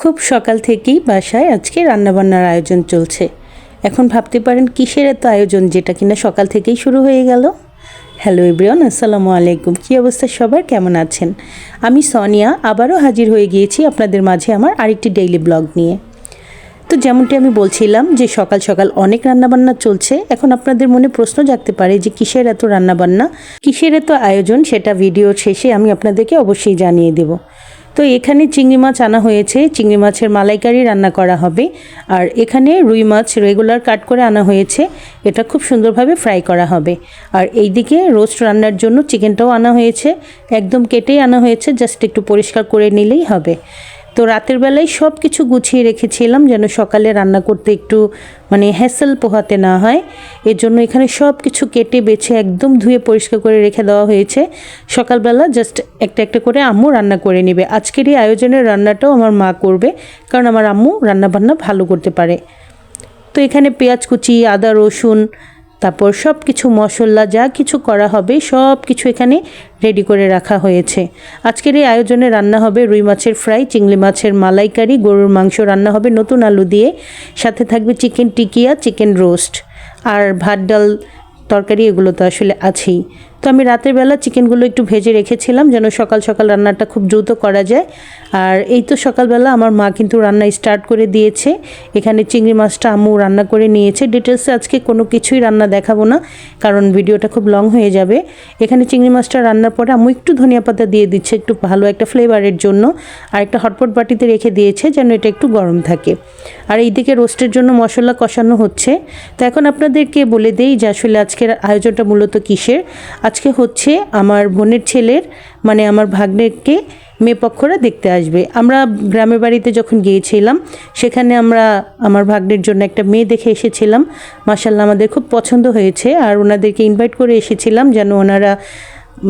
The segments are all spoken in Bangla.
খুব সকাল থেকেই বাসায় আজকে রান্নাবান্নার আয়োজন চলছে। এখন ভাবতে পারেন কিসের এত আয়োজন যেটা কিনা সকাল থেকেই শুরু হয়ে গেল? হ্যালো এভরিওয়ান, আসসালামু আলাইকুম। কী অবস্থা সবার? কেমন আছেন? আমি সোনিয়া, আবারও হাজির হয়ে গিয়েছি আপনাদের মাঝে আমার আরেকটি ডেইলি ব্লগ নিয়ে। তো যেমনটি আমি বলছিলাম যে সকাল সকাল অনেক রান্নাবান্না চলছে, এখন আপনাদের মনে প্রশ্ন জাগতে পারে যে কিসের এত রান্নাবান্না, কিসের এত আয়োজন সেটা ভিডিওর শেষে আমি আপনাদেরকে অবশ্যই জানিয়ে দেব। তো এখানে চিংড়ি মাছ আনা হয়েছে। চিংড়ি মাছের মালাইকারি রান্না করা হবে। আর এখানে রুই মাছ রেগুলার কাট করে আনা হয়েছে। এটা খুব সুন্দরভাবে ফ্রাই করা হবে। আর এইদিকে রোস্ট রান্নার জন্য চিকেনটাও আনা হয়েছে। একদম কেটেই আনা হয়েছে জাস্ট একটু পরিষ্কার করে নিলেই হবে। তো রাতের বেলায় সব কিছু গুছিয়ে রেখেছিলাম যেন সকালে রান্না করতে একটু মানে হ্যাসেল পোহাতে না হয়। এর জন্য এখানে সব কিছু কেটে বেছে একদম ধুয়ে পরিষ্কার করে রেখে দেওয়া হয়েছে। সকালবেলা জাস্ট একটা একটা করে আম্মু রান্না করে নেবে। আজকের এই আয়োজনের রান্নাটাও আমার মা করবে, কারণ আমার আম্মু রান্না বান্না ভালো করতে পারে। তো এখানে পেঁয়াজ কুচি, আদা, রসুন তারপর সব কিছু মশলা, যা কিছু করা হবে সব কিছু এখানে রেডি করে রাখা হয়েছে। আজকের এই আয়োজনে রান্না হবে রুই মাছের ফ্রাই চিংড়ি মাছের মালাইকারি, গরুর মাংস রান্না হবে নতুন আলু দিয়ে। সাথে থাকবে চিকেন টিকিয়া চিকেন রোস্ট আর ভাত, ডাল, তরকারি, এগুলো তো আসলে আছেই। তো আমি রাতের বেলা চিকেনগুলো একটু ভেজে রেখেছিলাম যেন সকাল সকাল রান্নাটা খুব দ্রুত করা যায়। আর এই তো সকালবেলা আমার মা কিন্তু রান্না স্টার্ট করে দিয়েছে। এখানে চিংড়ি মাছটা আম্মু রান্না করে নিয়েছে। ডিটেলসে আজকে কোনো কিছুই রান্না দেখাবো না, কারণ ভিডিওটা খুব লং হয়ে যাবে। এখানে চিংড়ি মাছটা রান্নার পরে আম্মু একটু ধনিয়া পাতা দিয়ে দিচ্ছে, একটু ভালো একটা ফ্লেভারের জন্য। আর একটা হটপট বাটিতে রেখে দিয়েছে যেন এটা একটু গরম থাকে। আর এইদিকে রোস্টের জন্য মশলা কষানো হচ্ছে। তো এখন আপনাদেরকে বলে দেই যে আসলে আজকের আয়োজনটা মূলত কিসের। আজকে হচ্ছে আমার বোনের ছেলের মানে আমার ভাগ্নেরকে মেয়ে পক্ষরা দেখতে আসবে। আমরা গ্রামের বাড়িতে যখন গিয়েছিলাম, সেখানে আমরা আমার ভাগ্নের জন্য একটা মেয়ে দেখে এসেছিলাম। মাসাল্লাহ আমাদের খুব পছন্দ হয়েছে আর ওনাদেরকে ইনভাইট করে এসেছিলাম যেন ওনারা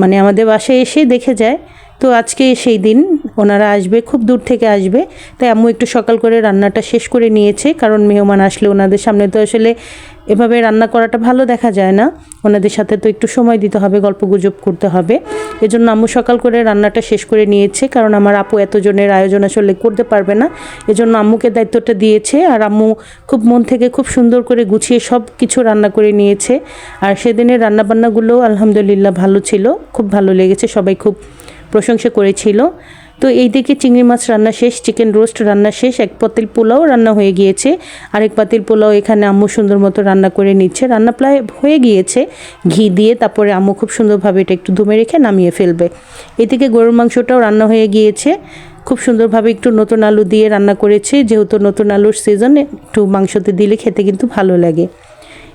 মানে আমাদের বাসায় এসে দেখে যায়। তো আজকে সেই দিন ওনারা আসবে, খুব দূর থেকে আসবে। তাই আম্মু একটু সকাল করে রান্নাটা শেষ করে নিয়েছে, কারণ মেহমান আসলে ওনাদের সামনে তো আসলে এভাবে রান্না করাটা ভালো দেখা যায় না। ওনাদের সাথে তো একটু সময় দিতে হবে, গল্প গুজব করতে হবে। এজন্য আম্মু সকাল করে রান্নাটা শেষ করে নিয়েছে, কারণ আমার আপু এতজনের আয়োজন আসলে করতে পারবে না। এজন্য আম্মুকে দায়িত্বটা দিয়েছে আর আম্মু খুব মন থেকে খুব সুন্দর করে গুছিয়ে সব কিছু রান্না করে নিয়েছে। আর সেদিনের রান্নাবান্নাগুলো আলহামদুলিল্লাহ ভালো ছিল, খুব ভালো লেগেছে, সবাই খুব প্রশংসা করেছিল। তো এই দিকে চিংড়ি মাছ রান্না শেষ, চিকেন রোস্ট রান্না শেষ, এক পাতিল পোলাও রান্না হয়ে গিয়েছে। আরেক পাতিল পোলাও এখানে আম্মু সুন্দর মতো রান্না করে নিচ্ছে। রান্না প্রায় হয়ে গিয়েছে। ঘি দিয়ে তারপরে আম্মু খুব সুন্দরভাবে এটা একটু ধুমে রেখে নামিয়ে ফেলবে। এদিকে গরুর মাংসটাও রান্না হয়ে গিয়েছে। খুব সুন্দরভাবে একটু নতুন আলু দিয়ে রান্না করেছে। যেহেতু নতুন আলুর সিজনে একটু মাংসতে দিলে খেতে কিন্তু ভালো লাগে।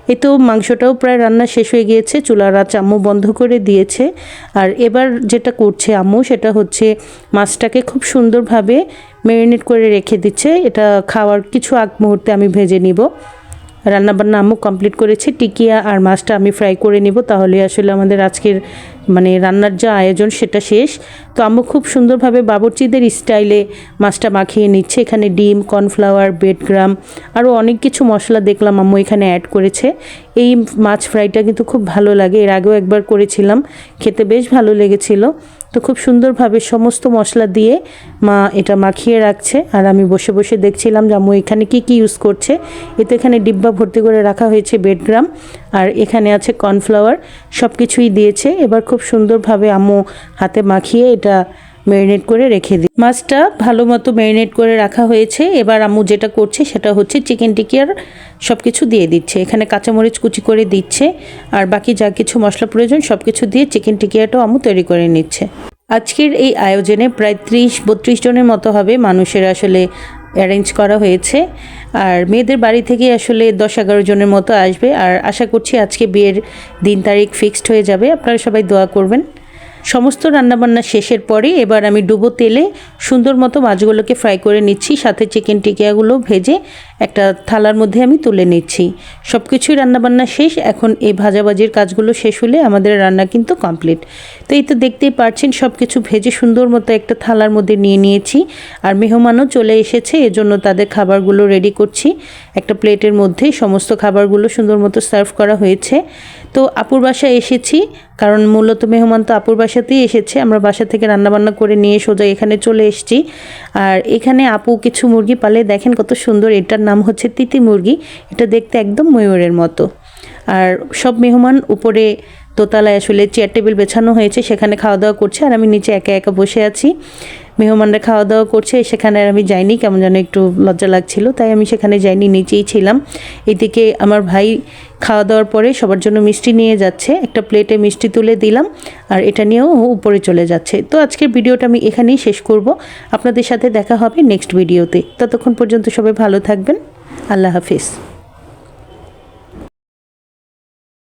এ তো মাংসটাও প্রায় রান্না শেষ হয়ে গিয়েছে চুলার আঁচ আম্মু বন্ধ করে দিয়েছে। আর এবার যেটা করছে আম্মু সেটা হচ্ছে মাছটাকে খুব সুন্দরভাবে ম্যারিনেট করে রেখে দিচ্ছে। এটা খাওয়ার কিছু আগ মুহূর্তে আমি ভেজে নিব। রান্নাবান্না আম্মু কমপ্লিট করেছে, টিকিয়া আর মাছটা আমি ফ্রাই করে নিব। তাহলে আসলে আমাদের আজকের মানে রান্নার যা আয়োজন সেটা শেষ। তো আম্মু খুব সুন্দরভাবে বাবরচিদের স্টাইলে মাছটা মাখিয়ে নিচ্ছে। এখানে ডিম কর্নফ্লাওয়ার বেডগ্রাম আরও অনেক কিছু মশলা দেখলাম আম্মু এখানে অ্যাড করেছে। এই মাছ ফ্রাইটা কিন্তু খুব ভালো লাগে। এর আগেও একবার করেছিলাম। খেতে বেশ ভালো লেগেছিল। তো খুব সুন্দরভাবে সমস্ত মশলা দিয়ে মা এটা মাখিয়ে রাখছে। আর আমি বসে বসে দেখছিলাম যে আম্মু এখানে কি কি ইউজ করছে। এতে এখানে ডিব্বা ভর্তি করে রাখা হয়েছে বেডগ্রাম আর এখানে আছে কর্নফ্লাওয়ার সব কিছুই দিয়েছে। এবার খুব সুন্দরভাবে আম্মু হাতে মাখিয়ে এটা ম্যারিনেট করে রেখে দিই। মাছটা ভালো মতো ম্যারিনেট করে রাখা হয়েছে। এবার আম্মু যেটা করছে সেটা হচ্ছে চিকেন টিকিয়ার সব কিছু দিয়ে দিচ্ছে। এখানে কাঁচামরিচ কুচি করে দিচ্ছে আর বাকি যা কিছু মশলা প্রয়োজন সব কিছু দিয়ে চিকেন টিকিয়াটাও আম্মু তৈরি করে নিচ্ছে। আজকের এই আয়োজনে প্রায় ত্রিশ, বত্রিশ জনের মতো হবে মানুষের আসলে অ্যারেঞ্জ করা হয়েছে। আর মেয়েদের বাড়ি থেকে আসলে দশ, এগারো জনের মতো আসবে। আর আশা করছি আজকে বিয়ের দিন তারিখ ফিক্সড হয়ে যাবে। আপনারা সবাই দোয়া করবেন। সমস্ত রান্নাবান্না শেষের পরে এবার আমি ডুবো তেলে সুন্দর মতো মাছগুলোকে ফ্রাই করে নিচ্ছি, সাথে চিকেন টিকিয়াগুলো ভেজে একটা থালার মধ্যে আমি তুলে নিচ্ছি। সব কিছুই রান্নাবান্না শেষ, এখন এই ভাজাভাজির কাজগুলো শেষ হলে আমাদের রান্না কিন্তু কমপ্লিট। তো এই তো দেখতেই পারছেন সব কিছু ভেজে সুন্দর মতো একটা থালার মধ্যে নিয়ে নিয়েছি। আর মেহমানও চলে এসেছে, এজন্য তাদের খাবারগুলো রেডি করছি। একটা প্লেটের মধ্যেই সমস্ত খাবারগুলো সুন্দর মতো সার্ভ করা হয়েছে। তো আপুর বাসায় এসেছি, কারণ মূলত মেহমান তো আপুর বাসায় সাথেই এসেছে। আমরা বাসা থেকে রান্নাবান্না করে নিয়ে সোজা এখানে চলে এসেছি। আর এখানে আপু কিছু মুরগি পালে দেখেন কত সুন্দর, এটার নাম হচ্ছে তিতি মুরগি। এটা দেখতে একদম ময়ূরের মতো। আর সব মেহমান উপরে দোতলায় আসলে চেয়ার টেবিল বেছানো হয়েছে, সেখানে খাওয়া দাওয়া করছে, আর আমি নিচে একা একা বসে আছি। মেহমানরা খাওয়া দাওয়া করছে, সেখানে আর আমি যাইনি, কেমন যেন একটু লজ্জা লাগছিল, তাই আমি সেখানে যাইনি, নিচেই ছিলাম। এদিকে আমার ভাই খাওয়া দাওয়ার পরে সবার জন্য মিষ্টি নিয়ে যাচ্ছে, একটা প্লেটে মিষ্টি তুলে দিলাম, আর এটা নিয়েও উপরে চলে যাচ্ছে। তো আজকের ভিডিওটা আমি এখানেই শেষ করব। আপনাদের সাথে দেখা হবে নেক্সট ভিডিওতে। ততক্ষণ পর্যন্ত সবাই ভালো থাকবেন। আল্লাহ হাফিজ।